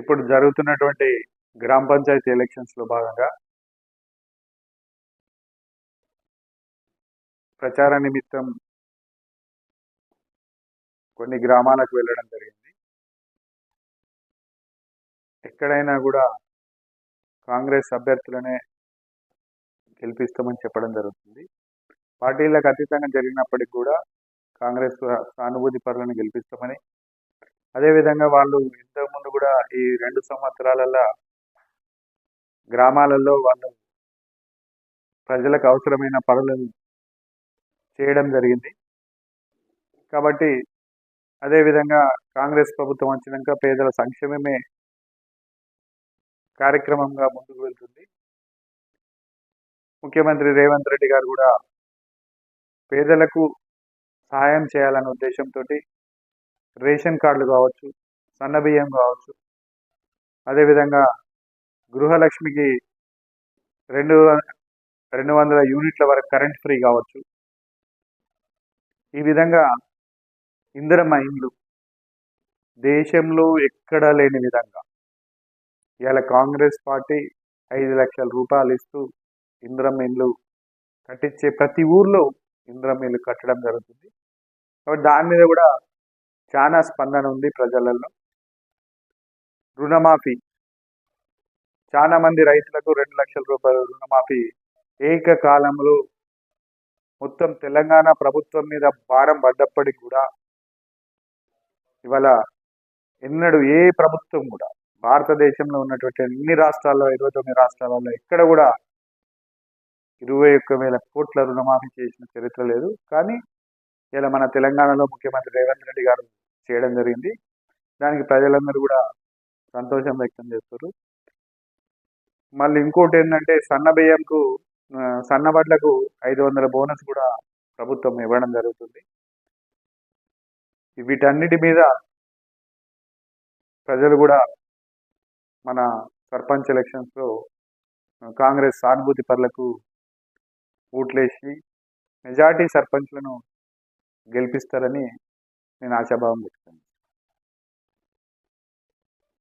ఇప్పుడు జరుగుతున్నటువంటి గ్రామ పంచాయతీ ఎలక్షన్స్లో భాగంగా ప్రచార నిమిత్తం కొన్ని గ్రామాలకు వెళ్ళడం జరిగింది. ఎక్కడైనా కూడా కాంగ్రెస్ అభ్యర్థులనే గెలిపిస్తామని చెప్పడం జరుగుతుంది. పార్టీలకు అతీతంగా జరిగినప్పటికీ కూడా కాంగ్రెస్ సానుభూతి పరులను గెలిపిస్తామని అదేవిధంగా వాళ్ళు ఇంతకుముందు కూడా ఈ రెండు సంవత్సరాలలో గ్రామాలలో వాళ్ళు ప్రజలకు అవసరమైన పనులను చేయడం జరిగింది. కాబట్టి అదేవిధంగా కాంగ్రెస్ ప్రభుత్వం వచ్చినాక పేదల సంక్షేమమే కార్యక్రమంగా ముందుకు వెళ్తుంది. ముఖ్యమంత్రి రేవంత్ రెడ్డి గారు కూడా పేదలకు సహాయం చేయాలనే ఉద్దేశంతో రేషన్ కార్డులు కావచ్చు సన్న బియ్యం కావచ్చు. అదేవిధంగా గృహలక్ష్మికి రెండు రెండు వందల యూనిట్ల వరకు కరెంట్ ఫ్రీ కావచ్చు. ఈ విధంగా ఇందిరమ్మ ఇండ్లు దేశంలో ఎక్కడా లేని విధంగా ఇవాళ కాంగ్రెస్ పార్టీ ఐదు లక్షల రూపాయలు ఇస్తూ ఇందిరమ్మ ఇండ్లు కట్టించే ప్రతి ఊర్లో ఇందిరమ్మ ఇల్లు కట్టడం జరుగుతుంది. కాబట్టి దాని మీద కూడా చాలా స్పందన ఉంది ప్రజలలో. రుణమాఫీ. చాలా మంది రైతులకు రెండు లక్షల రూపాయల రుణమాఫీ. ఏకకాలంలో మొత్తం తెలంగాణ ప్రభుత్వం మీద భారం పడ్డప్పటికి కూడా ఇవాళ ఎన్నడూ ఏ ప్రభుత్వం కూడా భారతదేశంలో ఉన్నటువంటి అన్ని రాష్ట్రాల్లో ఇరవై తొమ్మిది రాష్ట్రాలలో ఎక్కడ కూడా ఇరవై ఒక్క వేల కోట్ల రుణమాఫీ చేసిన చరిత్ర లేదు. కానీ ఇలా మన తెలంగాణలో ముఖ్యమంత్రి రేవంత్ రెడ్డి గారు చేయడం జరిగింది. దానికి ప్రజలందరూ కూడా సంతోషం వ్యక్తం చేస్తారు మళ్ళీ ఇంకోటి ఏంటంటే సన్న బియ్యంకు సన్న వడ్లకు ఐదు వందల బోనస్ కూడా ప్రభుత్వం ఇవ్వడం జరుగుతుంది. వీటన్నిటి మీద ప్రజలు కూడా మన సర్పంచ్ ఎలక్షన్స్లో కాంగ్రెస్ సానుభూతి పరులకు ఓట్లేసి మెజార్టీ సర్పంచ్లను గెలిపిస్తారని నేను ఆశాభావం పెట్టుకున్నాను